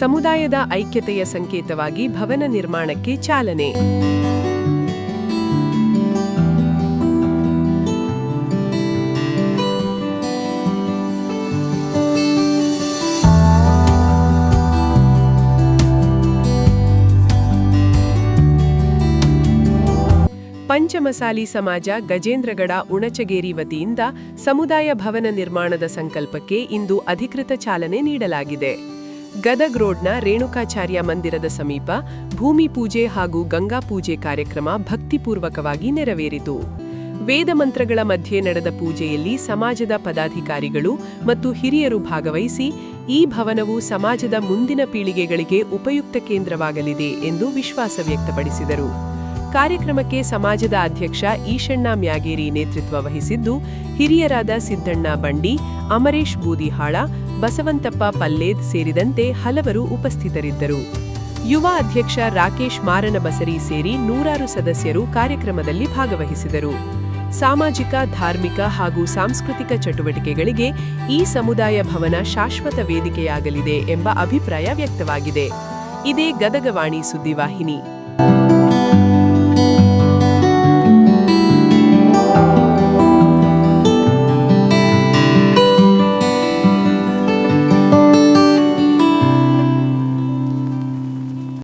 ಸಮುದಾಯದ ಐಕ್ಯತೆಯ ಸಂಕೇತವಾಗಿ ಭವನ ನಿರ್ಮಾಣಕ್ಕೆ ಚಾಲನೆ. ಪಂಚಮಸಾಲಿ ಸಮಾಜ ಗಜೇಂದ್ರಗಡ ಉಣಚಗೇರಿ ವತಿಯಿಂದ ಸಮುದಾಯ ಭವನ ನಿರ್ಮಾಣದ ಸಂಕಲ್ಪಕ್ಕೆ ಇಂದು ಅಧಿಕೃತ ಚಾಲನೆ ನೀಡಲಾಗಿದೆ. ಗದಗ್ ರೋಡ್ನ ರೇಣುಕಾಚಾರ್ಯ ಮಂದಿರದ ಸಮೀಪ ಭೂಮಿ ಪೂಜೆ ಹಾಗೂ ಗಂಗಾ ಪೂಜೆ ಕಾರ್ಯಕ್ರಮ ಭಕ್ತಿಪೂರ್ವಕವಾಗಿ ನೆರವೇರಿತು. ವೇದ ಮಂತ್ರಗಳ ಮಧ್ಯೆ ನಡೆದ ಪೂಜೆಯಲ್ಲಿ ಸಮಾಜದ ಪದಾಧಿಕಾರಿಗಳು ಮತ್ತು ಹಿರಿಯರು ಭಾಗವಹಿಸಿ ಈ ಭವನವು ಸಮಾಜದ ಮುಂದಿನ ಪೀಳಿಗೆಗಳಿಗೆ ಉಪಯುಕ್ತ ಕೇಂದ್ರವಾಗಲಿದೆ ಎಂದು ವಿಶ್ವಾಸ ವ್ಯಕ್ತಪಡಿಸಿದರು. ಕಾರ್ಯಕ್ರಮಕ್ಕೆ ಸಮಾಜದ ಅಧ್ಯಕ್ಷ ಈಶಣ್ಣ ಮ್ಯಾಗೇರಿ ನೇತೃತ್ವ ವಹಿಸಿದ್ದು ಹಿರಿಯರಾದ ಸಿದ್ದಣ್ಣ ಬಂಡಿ, ಅಮರೇಶ್ ಬೂದಿಹಾಳ ಬಸವಂತಪ್ಪ ಪಲ್ಲೇದ್ ಸೇರಿದಂತೆ ಹಲವರು ಉಪಸ್ಥಿತರಿದ್ದರು. ಯುವ ಅಧ್ಯಕ್ಷ ರಾಕೇಶ್ ಮಾರನಬಸರಿ ಸೇರಿ ನೂರಾರು ಸದಸ್ಯರು ಕಾರ್ಯಕ್ರಮದಲ್ಲಿ ಭಾಗವಹಿಸಿದರು. ಸಾಮಾಜಿಕ, ಧಾರ್ಮಿಕ ಹಾಗೂ ಸಾಂಸ್ಕೃತಿಕ ಚಟುವಟಿಕೆಗಳಿಗೆ ಈ ಸಮುದಾಯ ಭವನ ಶಾಶ್ವತ ವೇದಿಕೆಯಾಗಲಿದೆ ಎಂಬ ಅಭಿಪ್ರಾಯ ವ್ಯಕ್ತವಾಗಿದೆ. ಇದೇ ಗದಗವಾಣಿ ಸುದ್ದಿವಾಹಿನಿ.